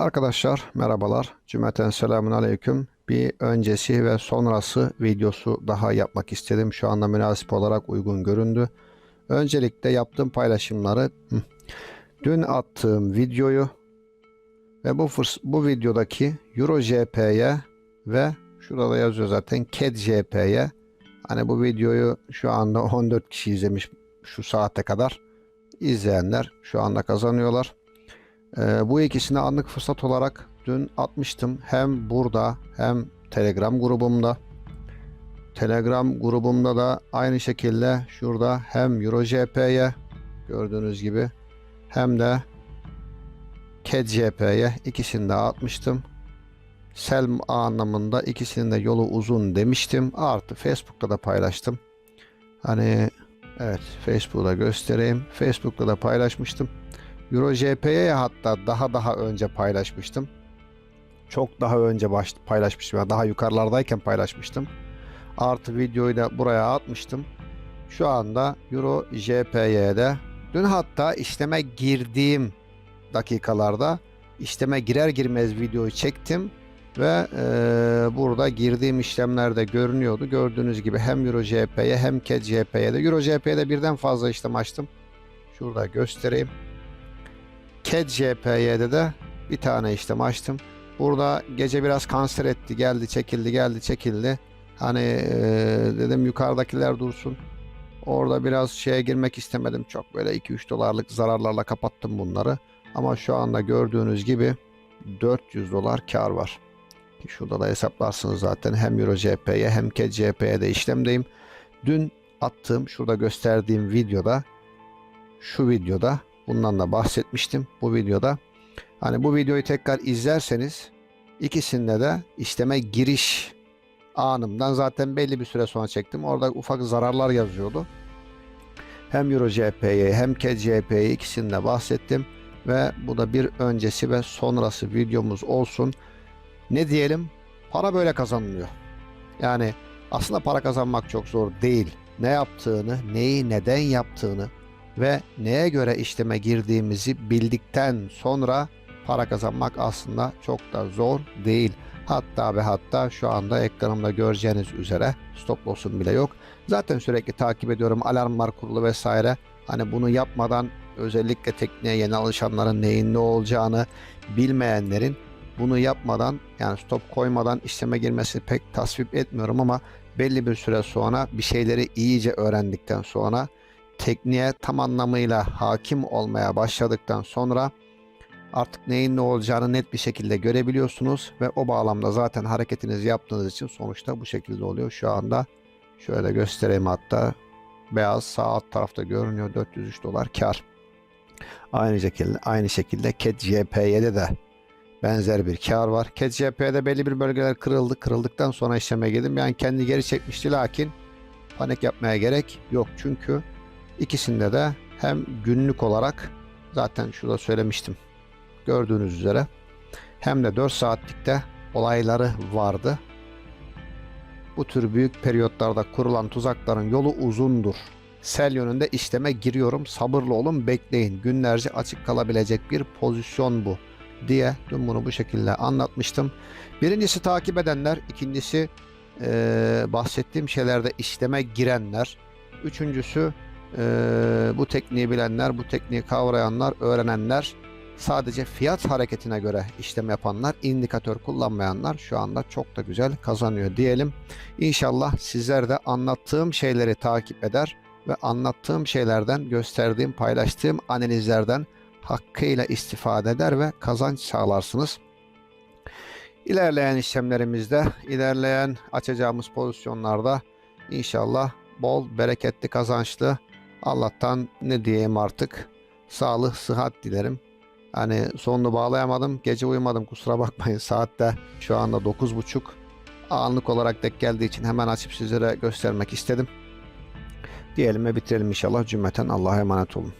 Arkadaşlar merhabalar. Cümleten selamun aleyküm. Bir öncesi ve sonrası videosu daha yapmak istedim. Şu anda münasip olarak uygun göründü. Öncelikle yaptığım paylaşımları dün attığım videoyu ve bu bu videodaki Euro JP'ye ve şurada da yazıyor zaten CAD JP'ye hani bu videoyu şu anda 14 kişi izlemiş şu saate kadar izleyenler şu anda kazanıyorlar. Ee, bu ikisini anlık fırsat olarak dün atmıştım. Hem burada hem Telegram grubumda. Telegram grubumda da aynı şekilde şurada hem EuroJP'ye gördüğünüz gibi hem de CADJP'ye ikisini de atmıştım. Selm anlamında ikisinin de yolu uzun demiştim. Artı Facebook'ta da paylaştım. Hani evet Facebook'ta göstereyim. Facebook'ta da paylaşmıştım. EuroJP'ye hatta daha daha önce paylaşmıştım. Çok daha önce baş, paylaşmıştım. Yani daha yukarılardayken paylaşmıştım. Artı videoyu da buraya atmıştım. Şu anda EuroJP'ye dün hatta işleme girdiğim dakikalarda işleme girer girmez videoyu çektim ve e, burada girdiğim işlemlerde görünüyordu. Gördüğünüz gibi hem EuroJP'ye hem CADJP'ye de EuroJP'ye birden fazla işlem açtım. Şurada göstereyim. CAD de bir tane işlem açtım. Burada gece biraz kanser etti. Geldi çekildi geldi çekildi. Hani e, dedim yukarıdakiler dursun. Orada biraz şeye girmek istemedim. Çok böyle 2-3 dolarlık zararlarla kapattım bunları. Ama şu anda gördüğünüz gibi 400 dolar kar var. Şurada da hesaplarsınız zaten hem EuroJP'ye hem CAD de işlemdeyim. Dün attığım şurada gösterdiğim videoda şu videoda Bundan da bahsetmiştim bu videoda. Hani bu videoyu tekrar izlerseniz ikisinde de işleme giriş anımdan zaten belli bir süre sonra çektim. Orada ufak zararlar yazıyordu. Hem EuroJP'ye hem CADJP'ye ikisinde bahsettim. Ve bu da bir öncesi ve sonrası videomuz olsun. Ne diyelim? Para böyle kazanılıyor. Yani aslında para kazanmak çok zor değil. Ne yaptığını, neyi neden yaptığını, ve neye göre işleme girdiğimizi bildikten sonra para kazanmak aslında çok da zor değil. Hatta ve hatta şu anda ekranımda göreceğiniz üzere stop loss'um bile yok. Zaten sürekli takip ediyorum alarmlar kurulu vesaire. Hani bunu yapmadan özellikle tekniğe yeni alışanların neyin ne olacağını bilmeyenlerin bunu yapmadan yani stop koymadan işleme girmesi pek tasvip etmiyorum ama belli bir süre sonra bir şeyleri iyice öğrendikten sonra tekniğe tam anlamıyla hakim olmaya başladıktan sonra artık neyin ne olacağını net bir şekilde görebiliyorsunuz ve o bağlamda zaten hareketinizi yaptığınız için sonuçta bu şekilde oluyor. Şu anda şöyle göstereyim hatta beyaz sağ alt tarafta görünüyor 403 dolar kar. Aynı şekilde aynı şekilde CAT de benzer bir kar var. CAT belli bir bölgeler kırıldı. Kırıldıktan sonra işleme girdim. Yani kendi geri çekmişti lakin panik yapmaya gerek yok. Çünkü İkisinde de hem günlük olarak zaten şurada söylemiştim gördüğünüz üzere hem de 4 saatlikte olayları vardı. Bu tür büyük periyotlarda kurulan tuzakların yolu uzundur. Sel yönünde işleme giriyorum. Sabırlı olun bekleyin. Günlerce açık kalabilecek bir pozisyon bu diye dün bunu bu şekilde anlatmıştım. Birincisi takip edenler, ikincisi ee, bahsettiğim şeylerde işleme girenler, üçüncüsü ee, bu tekniği bilenler, bu tekniği kavrayanlar, öğrenenler, sadece fiyat hareketine göre işlem yapanlar, indikatör kullanmayanlar şu anda çok da güzel kazanıyor diyelim. İnşallah sizler de anlattığım şeyleri takip eder ve anlattığım şeylerden, gösterdiğim, paylaştığım analizlerden hakkıyla istifade eder ve kazanç sağlarsınız. İlerleyen işlemlerimizde, ilerleyen açacağımız pozisyonlarda inşallah bol, bereketli, kazançlı Allah'tan ne diyeyim artık sağlık, sıhhat dilerim. Hani sonunu bağlayamadım. Gece uyumadım kusura bakmayın. Saat de şu anda 9.30. Anlık olarak denk geldiği için hemen açıp sizlere göstermek istedim. Diyelim ve bitirelim inşallah. Cümleten Allah'a emanet olun.